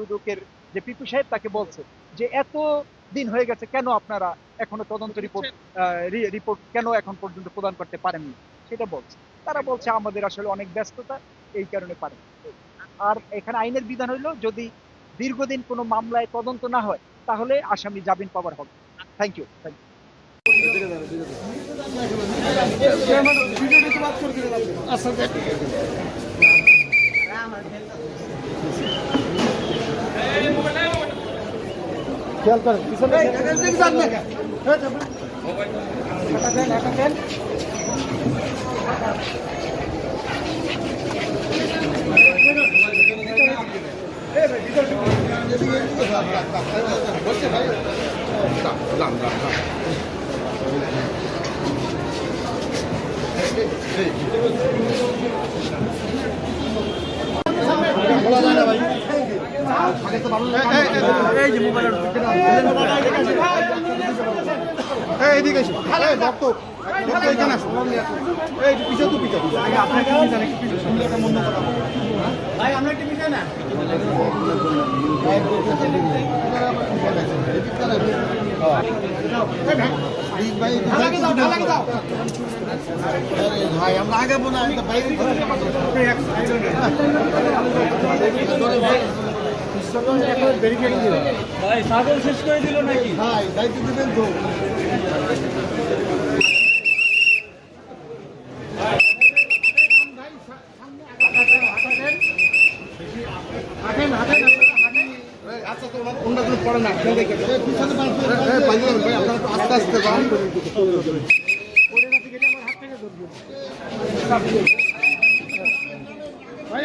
দুদকের যে পিপু সাহেব তাকে বলছে যে এত দিন হয়ে গেছে কেন আপনারা এখনও তদন্ত রিপোর্ট রিপোর্ট কেন এখন পর্যন্ত প্রদান করতে পারেননি? সেটা বলছে। তারা বলছে আমাদের আসলে অনেক ব্যস্ততা, এই কারণে পারে আর এখানে আইনের বিধান হইল, যদি দীর্ঘদিন কোনো মামলায় তদন্ত না হয়, তাহলে আসামি জামিন পাবার হবে। থ্যাংক ইউ থ্যাংক ইউ খেয়াল করেন পিছনে এইদিকে এসো এই ভক্ত ভক্ত এখানে আসো এই পিছে তো পিছে আপনাকে না ভাই আমরা আগাবো না ভাই ছাগল শেষ করে নাকি? ভাই তো আচ্ছা তো অন্য কোনো পড়ে না পিছনে ভাই আপনারা একটু আস্তে আস্তে যান ভাই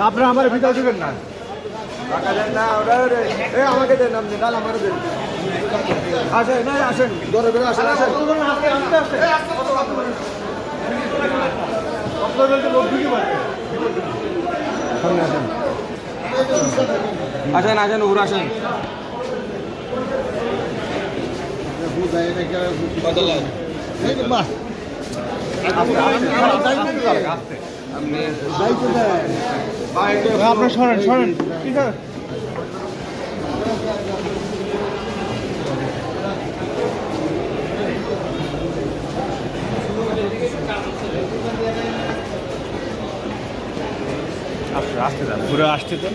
আপনারা আমার ভিতরে দিবেন না? আমাকে দেন আপনি আমাকে দেন। আসেন আসেন। দরে আসেন আসেন। ওর আসেন আপনার সরেন সরেন। ঠিক আছে আসতে যান ঘুরে আসতে দেন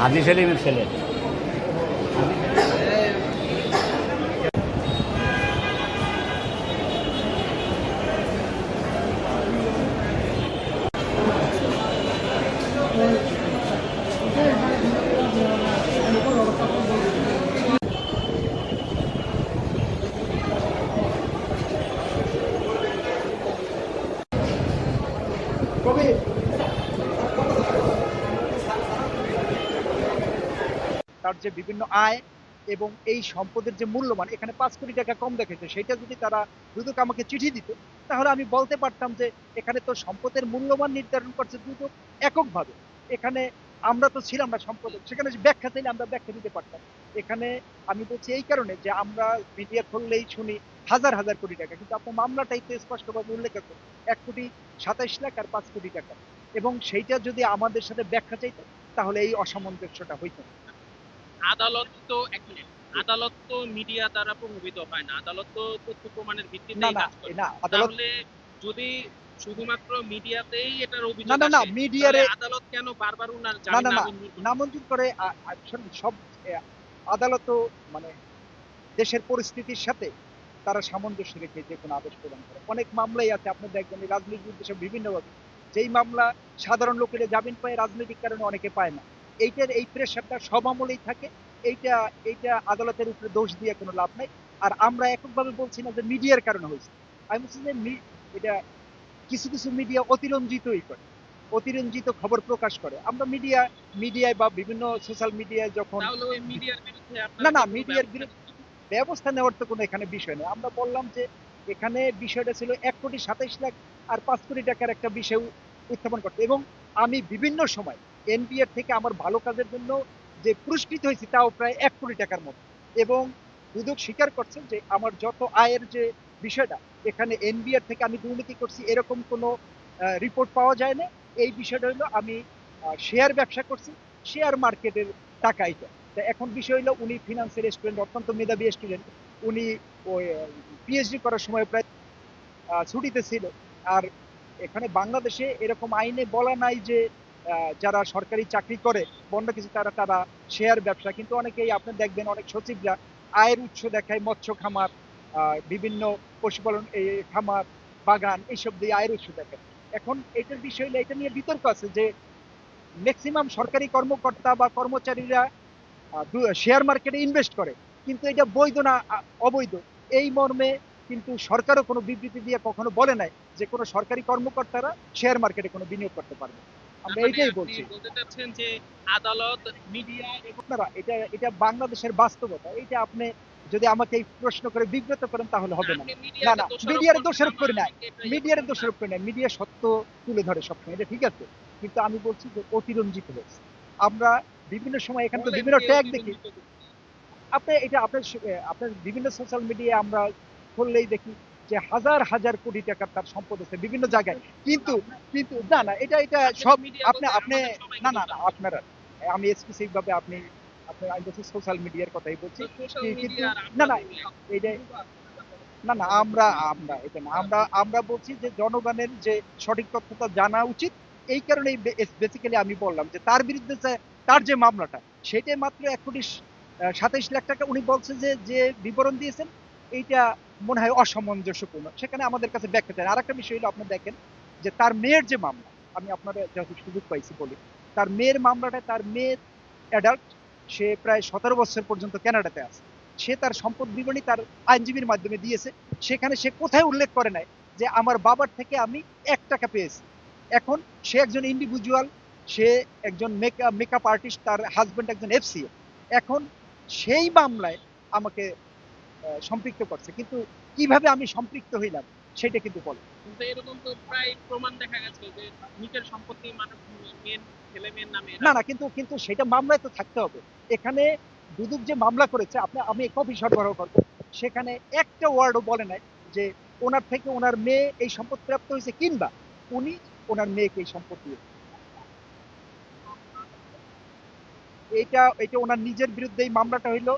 হাজি সেলিমের ছেলে। যে বিভিন্ন আয় এবং এই সম্পদের যে মূল্যমান এখানে পাঁচ কোটি টাকা কম দেখেছে, সেটা যদি তারা দুদক আমাকে চিঠি দিত, তাহলে আমি বলতে পারতাম যে এখানে তো সম্পদের মূল্যমান নির্ধারণ করছে দুদক এককভাবে। এখানে আমরা তো ছিলাম না সম্পদের, সেখানে ব্যাখ্যা চাইলে আমরা ব্যাখ্যা দিতে পারতাম। এখানে আমি বলছি এই কারণে যে আমরা মিডিয়া খুললেই শুনি হাজার হাজার কোটি টাকা, কিন্তু আপনার মামলাটাই তো স্পষ্টভাবে উল্লেখ আছে, এক কোটি সাতাইশ লাখ আর পাঁচ কোটি টাকা। এবং সেইটা যদি আমাদের সাথে ব্যাখ্যা চাইতো, তাহলে এই অসামঞ্জস্যটা হইতো না। আদালত তো এক মিনিট আদালত তো মিডিয়া দ্বারা প্রভাবিত হয় না আদালত তো তথ্য প্রমাণের না কাজ করে। না আদালত তাহলে যদি শুধুমাত্র মিডিয়াতেই এটার অভিযোগ না, না, না, মিডিয়ারে- আদালত কেন বারবার উনার না, জামিন না, না, নামঞ্জুর করে? সব এ, আদালতও মানে দেশের পরিস্থিতির সাথে তারা সামঞ্জস্য রেখে যে কোনো আদেশ প্রদান করে। অনেক মামলাই আছে আপনি দেখবেন রাজনৈতিক উদ্দেশ্যে বিভিন্নভাবে। যেই মামলা সাধারণ লোকেরা জামিন পায় রাজনৈতিক কারণে অনেকে পায় না। এইটার এই প্রেশারটা সব আমলেই থাকে এইটা এইটা আদালতের উপরে দোষ দিয়ে কোনো লাভ নাই। আর আমরা এককভাবে বলছি না যে মিডিয়ার কারণে হয়েছে। আমি বলছি যে এটা কিছু কিছু মিডিয়া অতিরঞ্জিতই করে অতিরঞ্জিত খবর প্রকাশ করে। আমরা মিডিয়া মিডিয়ায় বা বিভিন্ন সোশ্যাল মিডিয়ায় যখন না, না, মিডিয়ার বিরুদ্ধে- ব্যবস্থা নেওয়ার তো কোনো এখানে বিষয় নেই। আমরা বললাম যে এখানে বিষয়টা ছিল এক কোটি সাতাইশ লাখ আর পাঁচ কোটি টাকার একটা বিষয় উত্থাপন করতে। এবং আমি বিভিন্ন সময় এনবিআর থেকে আমার ভালো কাজের জন্য যে পুরস্কৃত হয়েছি তাও প্রায় এক কোটি টাকার মতো। এবং দুদক স্বীকার করছেন যে আমার যত আয়ের যে বিষয়টা, এখানে এনবিআর থেকে আমি দুর্নীতি করছি এরকম কোনো রিপোর্ট পাওয়া যায় না এই বিষয়টা হলো আমি শেয়ার ব্যবসা করছি শেয়ার মার্কেটের টাকা এটা তা এখন বিষয় হলো উনি ফিনান্সের স্টুডেন্ট অত্যন্ত মেধাবী স্টুডেন্ট উনি ওই পিএইচডি করার সময় প্রায় ছুটিতে ছিল। আর এখানে বাংলাদেশে এরকম আইনে বলা নাই যে যারা সরকারি চাকরি করে বন্ধ কিছু তারা তারা শেয়ার ব্যবসা। কিন্তু অনেকেই আপনি দেখবেন, অনেক সচিবরা আয়ের উৎস দেখায় মৎস্য খামার বিভিন্ন পশুপালন খামার, বাগান, এইসব দিয়ে আয়ের উৎস দেখায় এখন এটার বিষয় এটা নিয়ে বিতর্ক আছে যে ম্যাক্সিমাম সরকারি কর্মকর্তা বা কর্মচারীরা শেয়ার মার্কেটে ইনভেস্ট করে। কিন্তু এটা বৈধ না অবৈধ। এই মর্মে কিন্তু সরকারও কোনো বিবৃতি দিয়ে কখনো বলে নাই যে কোনো সরকারি কর্মকর্তারা শেয়ার মার্কেটে কোনো বিনিয়োগ করতে পারবে আমরা এটাই বলছি। বলতে চাচ্ছেন যে আদালত মিডিয়া আপনারা এটা এটা বাংলাদেশের বাস্তবতা। এটা আপনি যদি আমাকে এই প্রশ্ন করে বিব্রত করেন তাহলে হবে না। না, না, মিডিয়ার দোষারোপ করি না। মিডিয়ার দোষারোপ করে না। মিডিয়া সত্য তুলে ধরে সবসময়। এটা ঠিক আছে। কিন্তু আমি বলছি যে অতিরঞ্জিত হয়েছে। আমরা বিভিন্ন সময় এখানে তো বিভিন্ন ট্যাগ দেখি। আপনি এটা আপনার আপনার বিভিন্ন সোশ্যাল মিডিয়ায় আমরা খুললেই দেখি। যে হাজার হাজার কোটি টাকার তার সম্পদ আছে বিভিন্ন জায়গায়। কিন্তু কিন্তু না না এটা এটা সব আপনি আপনি না না না আপনারা আমি স্পেসিফিক ভাবে আপনি আপনি আমি বলছি সোশ্যাল মিডিয়ার কথাই বলছি। কিন্তু না না এইটা না না আমরা আমরা এটা না আমরা আমরা বলছি যে জনগণের যে সঠিক তথ্যটা জানা উচিত এই কারণেই বেসিক্যালি আমি বললাম যে তার বিরুদ্ধে যে তার যে মামলাটা সেটাই মাত্র এক কোটি সাতাইশ লাখ টাকা উনি বলছে যে যে বিবরণ দিয়েছেন এইটা মনে হয় অসামঞ্জস্যপূর্ণ। সেখানে আমাদের কাছে ব্যাখ্যা চাই। আর একটা বিষয় হলো আপনি দেখেন যে তার মেয়ের যে মামলা, আমি আপনাদের যত সুযোগ পাইছি বলি, তার মেয়ের মামলাটা তার মেয়ের অ্যাডাল্ট সে প্রায় সতেরো বছর পর্যন্ত কানাডাতে আছে। সে তার সম্পদ বিবরণী তার আইনজীবীর মাধ্যমে দিয়েছে। সেখানে সে কোথায় উল্লেখ করে নাই যে আমার বাবার থেকে আমি এক টাকা পেয়েছি। এখন সে একজন ইন্ডিভিজুয়াল সে একজন মেকআপ মেকআপ আর্টিস্ট তার হাজবেন্ড একজন এফসিএ এখন সেই মামলায় আমাকে সম্পৃক্ত করছে। কিন্তু কীভাবে আমি সম্পৃক্ত হইলাম সেটা কিন্তু বলে। কিন্তু এরকম তো প্রায় প্রমাণ দেখা গেছে যে নিজের সম্পত্তি মেন ছেলে মেয়ের নামে না না কিন্তু কিন্তু সেটা মামলায় তো থাকতে হবে। এখানে দুদক যে মামলা করেছে আপনি আমি কপি সরবরাহ করব। সেখানে একটা ওয়ার্ডও বলে নাই যে ওনার থেকে ওনার মেয়ে এই সম্পদ প্রাপ্ত হয়েছে কিংবা উনি ওনার মেয়েকে এই সম্পদ দিয়েছে। এইটা এটা ওনার নিজের বিরুদ্ধে এই মামলাটা হইল।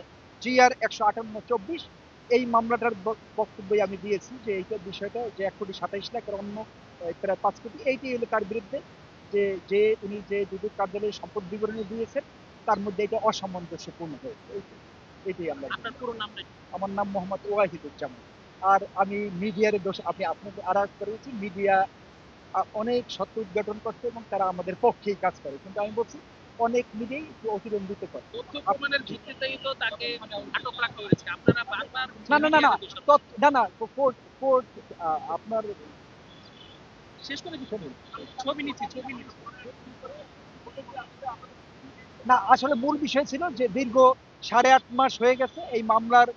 জিআর একশো আটান্ন চব্বিশ এই মামলাটার ব- বক্তব্যই আমি দিয়েছি যে এইটার বিষয়টা যে এক কোটি সাতাইশ লাখ আর অন্য প্রায় পাঁচ কোটি এইটাই হলো তার বিরুদ্ধে যে যে উনি যে দুদক কার্যালয়ে সম্পদ বিবরণী দিয়েছেন তার মধ্যে এটা অসামঞ্জস্যপূর্ণ হয়েছে। এটাই আমরা? আমার নাম মোহাম্মদ ওয়াহিদুজ্জামান। আর আমি মিডিয়ার দোষ আমি আপনাকে আর করেছি মিডিয়া অনেক সত্য উদ্ঘাটন করছে এবং তারা আমাদের পক্ষেই কাজ করে। কিন্তু আমি বলছি অনেক মিলেই অতিরঞ্জিত করে তথ্য প্রমাণের ভিত্তিতেই তো তাকে আটক রাখা হয়েছে। আপনারা বারবার না, না, না, না। না না কোর্ট কোর্ট আপনার শেষ করে দিচ্ছেন ছবি নিচ্ছি ছবি নিচ্ছি। না আসলে মূল বিষয় ছিল যে দীর্ঘ সাড়ে আট মাস হয়ে গেছে এই মামলার